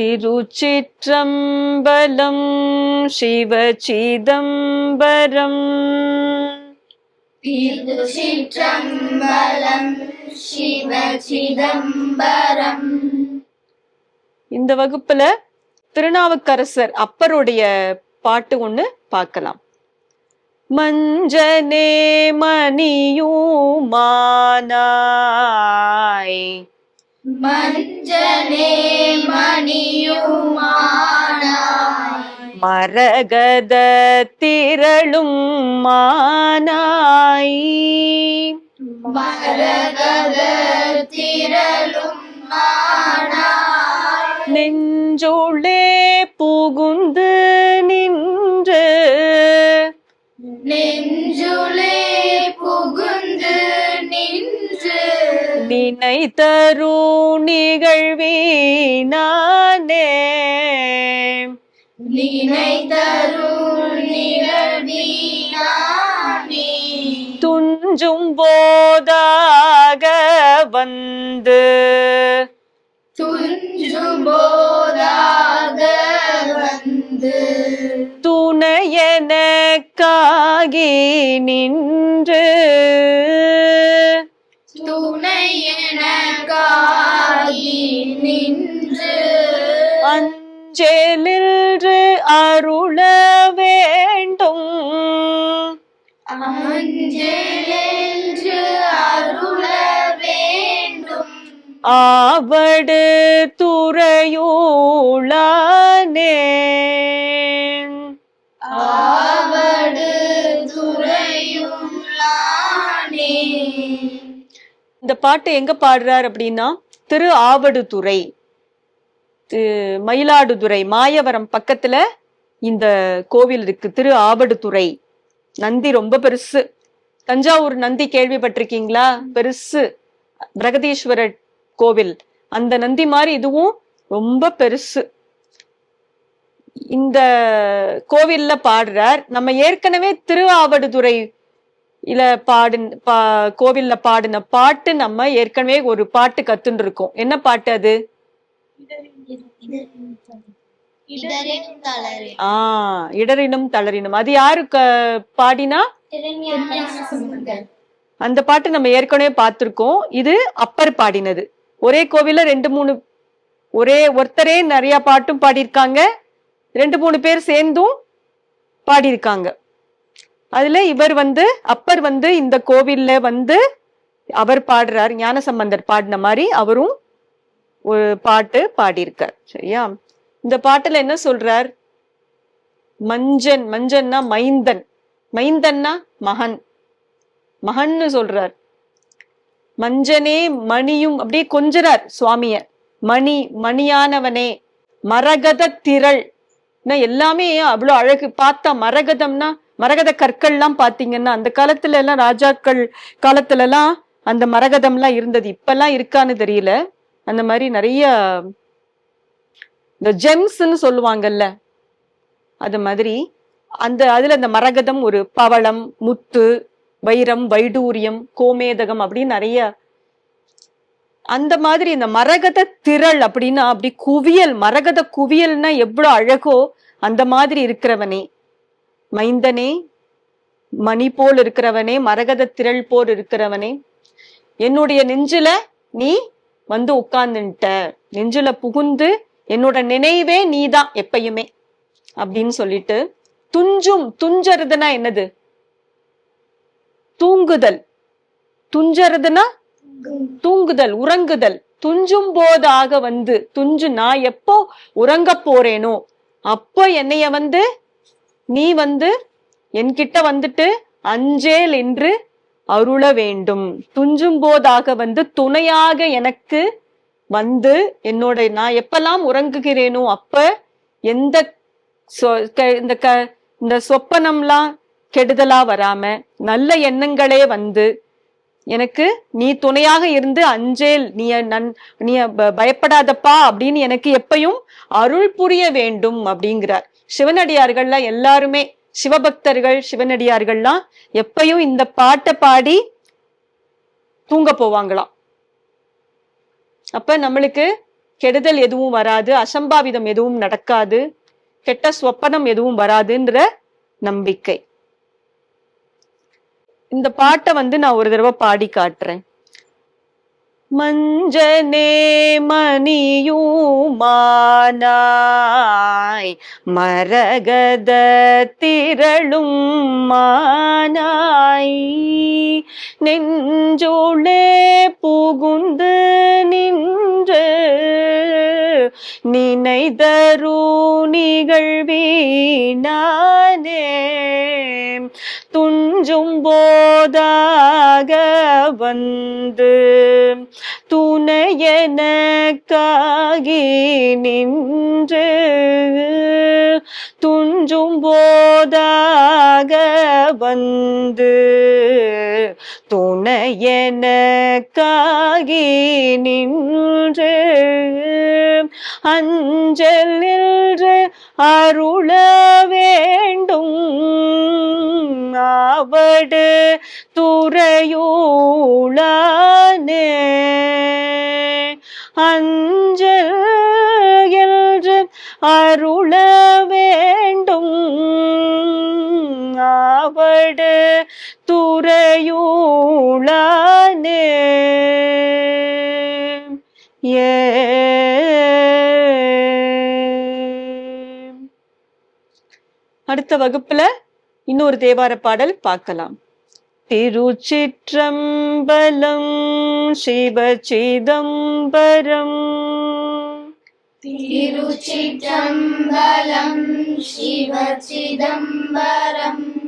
திருச்சிற்றம்பலம் சிவச்சிதம்பரம் திருச்சிற்றம்பலம் இந்த வகுப்புல திருநாவுக்கரசர் அப்பருடைய பாட்டு ஒண்ணு பார்க்கலாம். மஞ்சனே மணியுமானாய் மஞ்சனே மணியுமானாய். மரகத திரளும் மானாய். மரகத திரளும் மானாய். நெஞ்சுளே புகுந்து நின்று. நெஞ்சுளே நினைத்தரு நிகழ்வீனானே. நினைத்தருள் நிகழ்வீனானே. துஞ்சும் போதாக வந்து. துஞ்சும் போதாக வந்து. துணையனக்காகி நின்று அஞ்சலின்று அருள வேண்டும். அஞ்சலென்று அருள வேண்டும். ஆவடு துறையூளானே ஆவடு துறையுள்ளானே இந்த பாட்டு எங்க பாடுறார் அப்படின்னா திரு ஆவடுதுறை மயிலாடுதுறை மாயவரம் பக்கத்துல இந்த கோவில் இருக்கு. திரு ஆவடுதுறை நந்தி ரொம்ப பெருசு. தஞ்சாவூர் நந்தி கேள்விப்பட்டிருக்கீங்களா? பெருசு. பிரகதீஸ்வரர் கோவில். அந்த நந்தி மாதிரி இதுவும் ரொம்ப பெருசு. இந்த கோவில்ல பாடுறார். நம்ம ஏற்கனவே திரு ஆவடுதுறை இல்ல பாடு பா கோவில்ல பாடின பாட்டு நம்ம ஏற்கனவே ஒரு பாட்டு கத்துன்னு இருக்கோம் என்ன பாட்டு அது? இடரினும் தளரினும். அது யாரு க- பாடினா? அந்த பாட்டு நம்ம ஏற்கனவே பார்த்திருக்கோம். இது அப்பர் பாடினது. ஒரே கோவில்ல ரெண்டு மூணு ஒரே ஒருத்தரே நிறைய பாட்டும் பாடியிருக்காங்க. ரெண்டு மூணு பேர் சேர்ந்தும் பாடியிருக்காங்க. அதுல இவர் வந்து அப்பர் வந்து இந்த கோவில்ல வந்து அவர் பாடுறார். ஞானசம்பந்தர் பாடின மாதிரி அவரும் ஒரு பாட்டு பாடியிருக்கார் சரியா? இந்த பாட்டுல என்ன சொல்றார்? மஞ்சன் மஞ்சன்னா மைந்தன். மைந்தன்னா மகன். மகன்னு சொல்றார். மஞ்சனே மணியும் அப்படியே கொஞ்சறார் சுவாமிய. மணி மணியானவனே மரகத திரள். எல்லாமே அவ்வளவு அழகு. பார்த்தா மரகதம்னா மரகத கற்கள்லாம் பாத்தீங்கன்னா அந்த காலத்துல எல்லாம் ராஜாக்கள் காலத்துல எல்லாம் அந்த மரகதம்லாம் இருந்தது. இப்பெல்லாம் இருக்கான்னு தெரியல. அந்த மாதிரி நிறைய இந்த ஜெம்ஸ்ன்னு சொல்லுவாங்கல்ல அது மாதிரி அந்த அதுல அந்த மரகதம் ஒரு பவளம் முத்து வைரம் வைடூரியம் கோமேதகம் அப்படின்னு நிறைய அந்த மாதிரி இந்த மரகத திரள் அப்படின்னா அப்படி குவியல் மரகத குவியல்னா எவ்வளவு அழகோ அந்த மாதிரி இருக்கிறவனே. மைந்தனே மணி போல் இருக்கிறவனே மரகத திரள் போல் இருக்கிறவனே. என்னுடைய நெஞ்சில நீ வந்து உட்கார்ந்துட்ட. நெஞ்சில புகுந்து என்னோட நினைவே நீதான் எப்பயுமே அப்படின்னு சொல்லிட்டு துஞ்சும் துஞ்சறதுனா என்னது? தூங்குதல். துஞ்சறதுனா தூங்குதல் உறங்குதல். துஞ்சும் போதாக வந்து துஞ்சு நான் எப்போ உறங்க போறேனோ அப்போ என்னைய வந்து நீ வந்து என்கிட்ட வந்துட்டு அஞ்சேல் என்று அருள வேண்டும். துஞ்சும் போதாக வந்து துணையாக எனக்கு வந்து என்னோட நான் எப்பெல்லாம் உறங்குகிறேனோ அப்ப எந்த சொ- க- இந்த க இந்த சொப்பனம்லாம் கெடுதலா வராம நல்ல எண்ணங்களே வந்து எனக்கு நீ துணையாக இருந்து அஞ்சேல் நீ நன் நீ ப- பயப்படாதப்பா அப்படின்னு எனக்கு எப்பயும் அருள் புரிய வேண்டும் அப்படிங்கிறார். சிவனடியார்கள்லாம் எல்லாருமே சிவபக்தர்கள் சிவனடியார்கள்லாம் எப்பயும் இந்த பாட்டை பாடி தூங்க போவாங்களாம். அப்ப நம்மளுக்கு கெடுதல் எதுவும் வராது அசம்பாவிதம் எதுவும் நடக்காது கெட்ட சொப்பனம் எதுவும் வராதுன்ற நம்பிக்கை. இந்த பாட்டை வந்து நான் ஒரு தடவை பாடி காட்டுறேன். மஞ்சனே மணியுமானாய் மரகத திரளும் மானாய். நெஞ்சோளே புகுந்து நின்று நினைதரு நிகழ்வீனானே துஞ்சும் போதாக வந்து துணையனக்காகி நின்று துஞ்சும் போதாக வந்து எனக்காகி நின்று அஞ்சல் நின்று அருள வேண்டும். ஆவடு துறையூளானே. அஞ்சல் என்று அருள வேண்டும். ஆவடு உரையூளானே ஏ. அடுத்த வகுப்புல இன்னொரு தேவார பாடல் பார்க்கலாம். திருச்சிற்றம்பலம் சிவச்சிதம்பரம் திருச்சிற்றம்பலம் சிவச்சிதம்பரம்